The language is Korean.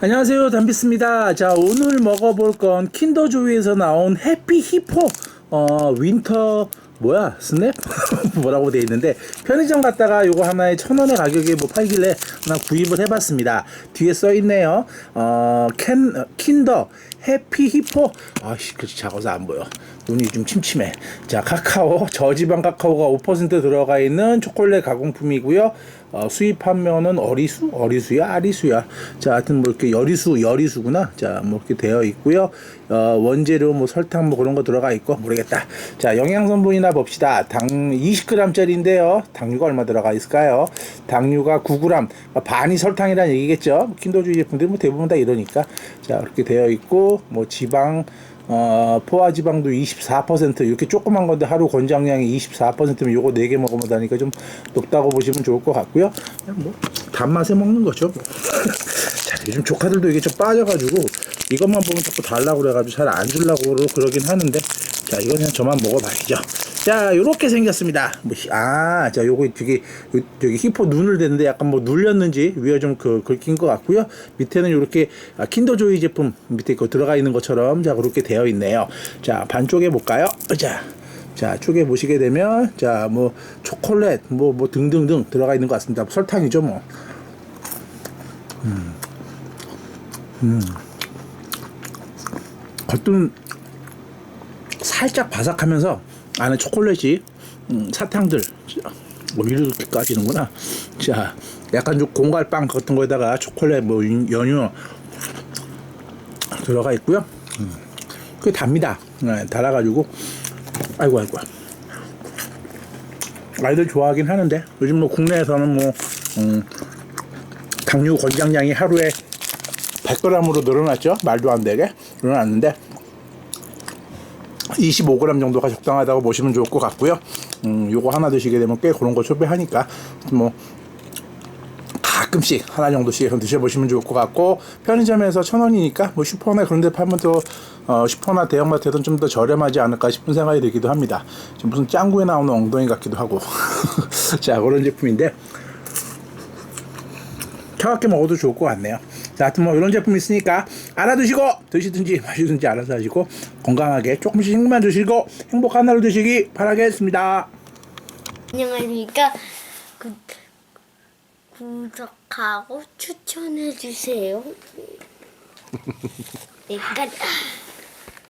안녕하세요. 담비스입니다. 자 오늘 먹어볼 건 킨더조이에서 나온 해피 히포. 어 윈터 뭐야? 스냅? 뭐라고 돼 있는데 편의점 갔다가 요거 하나에 천 원의 가격에 뭐 팔길래 하나 구입을 해봤습니다. 뒤에 써 있네요. 어캔 킨더 해피 히포 아씨 그렇지. 작아서 안 보여. 눈이 좀 침침해. 자 카카오. 저지방 카카오가 5% 들어가 있는 초콜릿 가공품이고요. 어, 수입 판매는 어리수? 어리수야? 아리수야? 자 하여튼 뭐 이렇게 여리수 여리수구나. 자 뭐 이렇게 되어 있고요. 어, 원재료 뭐 설탕 뭐 그런 거 들어가 있고. 모르겠다. 자 영양성분이나 봅시다. 당 20g짜리인데요. 당류가 얼마 들어가 있을까요? 당류가 9g 반이 설탕이라는 얘기겠죠? 킨더주의 제품들이 뭐 대부분 다 이러니까. 자 이렇게 되어 있고 뭐 지방 어, 포화 지방도 24% 이렇게 조그만 건데 하루 권장량이 24%면 요거 4개 먹으면 다니까 좀 높다고 보시면 좋을 것 같고요. 뭐 단맛에 먹는 거죠. 뭐. 자, 요즘 조카들도 이게 좀 빠져가지고 이것만 보면 자꾸 달라고 그래가지고 잘 안 주려고 그러긴 하는데 자, 이거 그냥 저만 먹어봐야죠. 자, 요렇게 생겼습니다. 뭐, 히- 아, 자, 요거 되게, 요- 저기 히포 눈을 대는데 약간 뭐 눌렸는지 위에 좀 그, 긁힌 것 같고요. 밑에는 요렇게 아, 킨더조이 제품 밑에 거 들어가 있는 것처럼 자, 그렇게 되어 있네요. 자, 반쪽에 볼까요? 자. 자, 쪽에 보시게 되면, 자, 뭐, 초콜릿, 뭐, 뭐, 등등등 들어가 있는 것 같습니다. 설탕이죠, 뭐. 음. 음. 겉은 살짝 바삭하면서 안에 초콜릿이 음, 사탕들 뭐 이렇게 까지는구나. 자, 약간 좀 공갈빵 같은 거에다가 초콜릿 뭐 연- 연유 들어가 있고요. 음, 그게 답니다. 네, 달아가지고 아이고 아이고. 아이들 좋아하긴 하는데 요즘 뭐 국내에서는 뭐 음, 당류 권장량이 하루에 100g으로 늘어났죠. 말도 안 되게 늘어났는데 25g 정도가 적당하다고 보시면 좋을 것 같고요. 음, 요거 하나 드시게 되면 꽤 그런 거 소비하니까 뭐 가끔씩 하나 정도씩 드셔보시면 좋을 것 같고 편의점에서 천 원이니까 뭐 슈퍼나 그런 데 팔면 또 어, 슈퍼나 대형마트에서는 좀 더 저렴하지 않을까 싶은 생각이 들기도 합니다. 지금 무슨 짱구에 나오는 엉덩이 같기도 하고 자 그런 제품인데 차갑게 먹어도 좋을 것 같네요. 자, 하여튼 뭐 이런 제품 있으니까 알아두시고 드시든지 마시든지 알아서 하시고 건강하게 조금씩만 드시고 행복한 하루 되시기 바라겠습니다. 안녕하십니까. 구, 구독하고 추천해 주세요. 네, 끝.